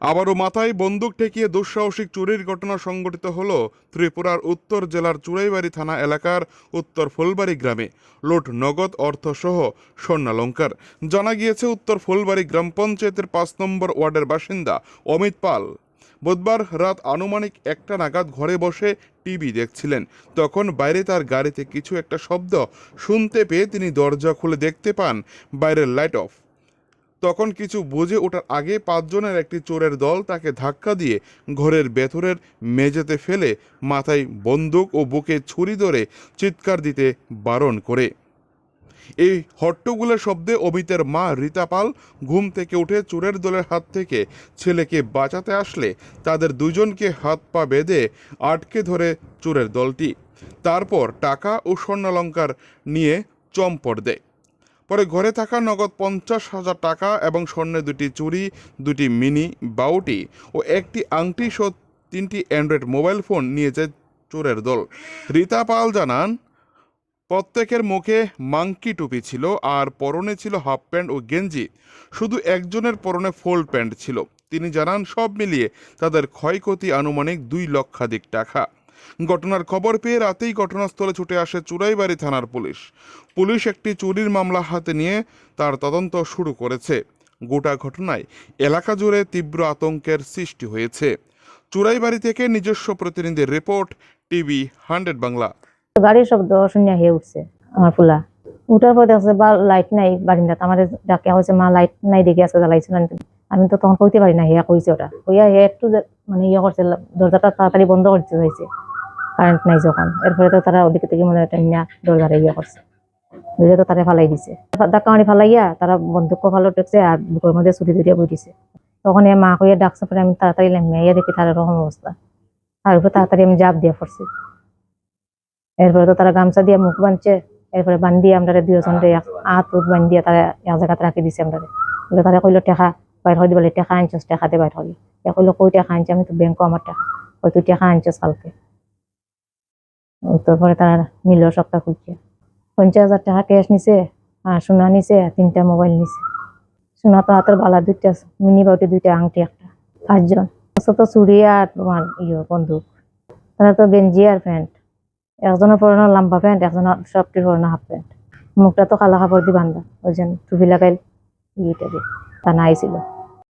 আবারও মাথায় বন্দুক ঠেকিয়ে দুঃসাহসিক চুরির ঘটনা সংঘটিত হল ত্রিপুরার উত্তর জেলার চুড়াইবাড়ি থানা এলাকার উত্তর ফুলবাড়ি গ্রামে। লুট, নগদ, অর্থসহ স্বর্ণালঙ্কার। জানা গিয়েছে, উত্তর ফুলবাড়ি গ্রাম পঞ্চায়েতের পাঁচ নম্বর ওয়ার্ডের বাসিন্দা অমিত পাল। বুধবার রাত আনুমানিক একটা নাগাদ ঘরে বসে টিভি দেখছিলেন। তখন বাইরে তার গাড়িতে কিছু একটা শব্দ শুনতে পেয়ে তিনি দরজা খুলে দেখতে পান বাইরের লাইট অফ। তখন কিছু বুঝে ওঠার আগে পাঁচজনের একটি চোরের দল তাকে ধাক্কা দিয়ে ঘরের ভেতরের মেঝেতে ফেলে মাথায় বন্দুক ও বুকে ছুরি ধরে চিৎকার দিতে বারণ করে। এই হট্টগোলের শব্দে অমিতের মা রীতা পাল ঘুম থেকে উঠে চোরের দলের হাত থেকে ছেলেকে বাঁচাতে আসলে তাদের দুজনকে হাত পা বেঁধে আটকে ধরে চোরের দলটি। তারপর টাকা ও স্বর্ণালঙ্কার নিয়ে চম্পট দেয়। পরে ঘরে থাকা নগদ পঞ্চাশ হাজার টাকা এবং স্বর্ণের দুটি চুরি দুটি মিনি বাউটি ও একটি আংটি সহ তিনটি অ্যান্ড্রয়েড মোবাইল ফোন নিয়ে যায় চোরের দল। রীতা পাল জানান, প্রত্যেকের মুখে মাংকি টুপি ছিল আর পরনে ছিল হাফ প্যান্ট ও গেঞ্জি। শুধু একজনের পরনে ফোল্ড প্যান্ট ছিল। তিনি জানান, সব মিলিয়ে তাদের ক্ষয়ক্ষতি আনুমানিক দুই লক্ষাধিক টাকা। ঘটনার খবর পেয়ে রাতেই ঘটনাস্থলে ছুটে আসে চুরাইবাড়ি থানার পুলিশ। পুলিশ একটি চুরির মামলা হাতে নিয়ে তার তদন্ত শুরু করেছে। গোটা ঘটনায় এলাকা জুড়ে তীব্র আতঙ্কের সৃষ্টি হয়েছে। চুরাইবাড়ি থেকে নিজস্ব প্রতিনিধির রিপোর্ট, টিভি হান্ড্রেড বাংলা। গাড়ির শব্দ শুনিয়া হয়ে উঠছে আমার ফুলা। উঠার পর দেখছে বা লাইট নাই বারিন্দাত। আমার ডাকে হয়েছে, মা লাইট নাই দেখে আছে জ্বালাইছিল আমি তো তখন কইতে পারি না, হেয়া কইছে ওটা হইয়া হে একটু মানে ইয়ে করছে, দরজাটা তাড়াতাড়ি বন্ধ করতে হয়েছে কারেন্ট নাই যখন। এরপরে তো তারা ওদিকে থেকে মনে হয় টাইনা দরজারে ইয়ে করছে বুঝে তো তারা ফালাই দিছে। ধাক্কা মারি ফালাইয়া তারা বন্দুক ভালো টেকছে আর বুকের মধ্যে ছুটি ধরিয়া বই দিছে। তখন এ মা কইয়া ডাকছে, পরে আমি তাড়াতাড়ি লামিয়া দেখি তার এরকম অবস্থা। তার উপর তাড়াতাড়ি আমি জাপ দিয়ে পড়ছি। এরপরে তো তারা গামছা দিয়ে মুখ বাঁধছে এরপরে বান্ধিয়ে আমরা দুজন আত উত বান্ধিয়ে তারা এক জায়গাতে রাখি দিছে আমরা বলে তারা কইলো, টেকা বাইর হয়ে দিবলে, টেকা আনছস, টেকাতে বাইর হলি এ কইলো, কই টেকা আনছে? আমি তো ব্যাংকও আমার টাকা। ওই তুই টেকা আনছস কালকে? তারপরে তারা নিল সবটা খুঁজছে পঞ্চাশ হাজার টাকা ক্যাশ নিছে, আর সোনা নিছে তিনটা মোবাইল নিছে। সোনা তো হাতের বালা দুইটা মিনি বাউটি দুইটা, আংটি একটা। পাঁচজন। তো চুরি আর তোমার ইয়ে বন্দুক। তারা তো গেঞ্জি আর প্যান্ট। একজনের পরনে লম্বা প্যান্ট, একজনের সবটির পরনে হাফ প্যান্ট। মুখটা তো কালা কাপড় দিয়ে বান্ধা, ওই জন্য টুপি লাগাই ইয়েটা দিয়ে। তা না আইছিল